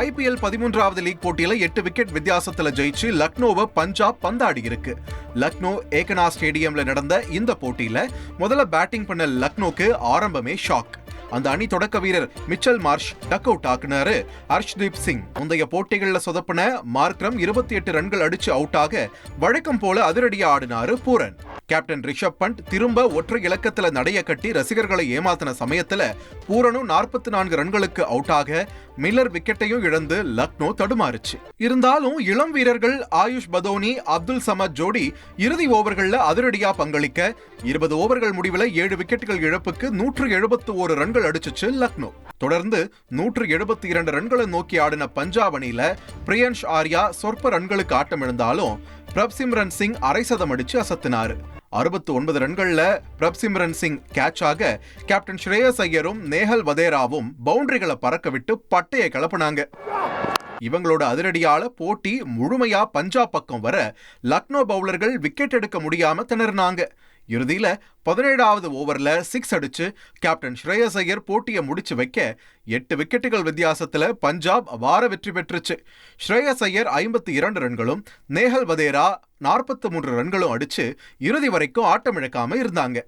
IPL பதிமூன்றாவது league போட்டியில எட்டு விக்கெட் வித்தியாசத்துல ஜெயிச்சு லக்னோவை பஞ்சாப் பந்தாடி இருக்கு. லக்னோ ஏகனா ஸ்டேடியம்ல நடந்த இந்த போட்டியில முதல்ல பேட்டிங் பண்ண லக்னோக்கு ஆரம்பமே ஷாக். அந்த அணி தொடக்க வீரர் மிச்சல் மார்ஷ் டக் அவுட் ஆக்குனாரு. ஹர்ஷ்தீப் சிங் முந்தைய போட்டிகளில் சொதப்பின மார்க்ரம் இருபத்தி எட்டு ரன்கள் அடிச்சு அவுட் ஆக வழக்கம் போல அதிரடியா ஆடினாரு பூரன். கேப்டன் ரிஷப் பண்ட் திரும்ப ஒற்றை இலக்கத்துல நடைய கட்டி ரசிகர்களை ஏமாத்தின சமயத்துல பூரனும் நாற்பத்தி நான்கு ரன்களுக்கு அவுட் ஆக மில்லர் விக்கெட்டையும் இழந்து லக்னோ தடுமாறுச்சு. இருந்தாலும் இளம் வீரர்கள் ஆயுஷ் பதோனி அப்துல் சமத் ஜோடி இறுதி ஓவர்கள்ல அதிரடியா பங்களிக்க இருபது ஓவர்கள் முடிவுல ஏழு விக்கெட்டுகள் இழப்புக்கு நூற்று எழுபத்து ஒரு ரன்கள் அடிச்சுச்சு லக்னோ. தொடர்ந்து நூற்று எழுபத்தி இரண்டு ரன்களை நோக்கி ஆடின பஞ்சாப் அணியில பிரியன்ஷ் ஆர்யா சொற்ப ரன்களுக்கு ஆட்டம் இழந்தாலும் பிரப்சிம்ரன் சிங் அரை சதம் அடிச்சு அசத்தினாரு. அறுபத்து ஒன்பது ரன்கள்ல பிரப்சிம்ரன் சிங் கேட்ச் ஆக கேப்டன் ஸ்ரேயஸ் ஐயரும் நேஹல் வதேராவும் பவுண்டரிகளை பறக்க விட்டு பட்டையை கிளப்புனாங்க. இவங்களோட அதிரடியால போட்டி முழுமையா பஞ்சாப் பக்கம் வர லக்னோ பவுலர்கள் விக்கெட் எடுக்க முடியாம திணறினாங்க. இறுதியில பதினேழாவது ஓவர்ல சிக்ஸ் அடிச்சு கேப்டன் ஸ்ரேயஸ் ஐயர் போட்டியை முடிச்சு வைக்க எட்டு விக்கெட்டுகள் வித்தியாசத்துல பஞ்சாப் வார வெற்றி பெற்றுச்சு. ஸ்ரேயஸ் ஐயர் ஐம்பத்தி இரண்டு ரன்களும் நேஹல் வதேரா நாற்பத்தி மூன்று ரன்களும் அடிச்சு இறுதி வரைக்கும் ஆட்டமிழக்காம இருந்தாங்க.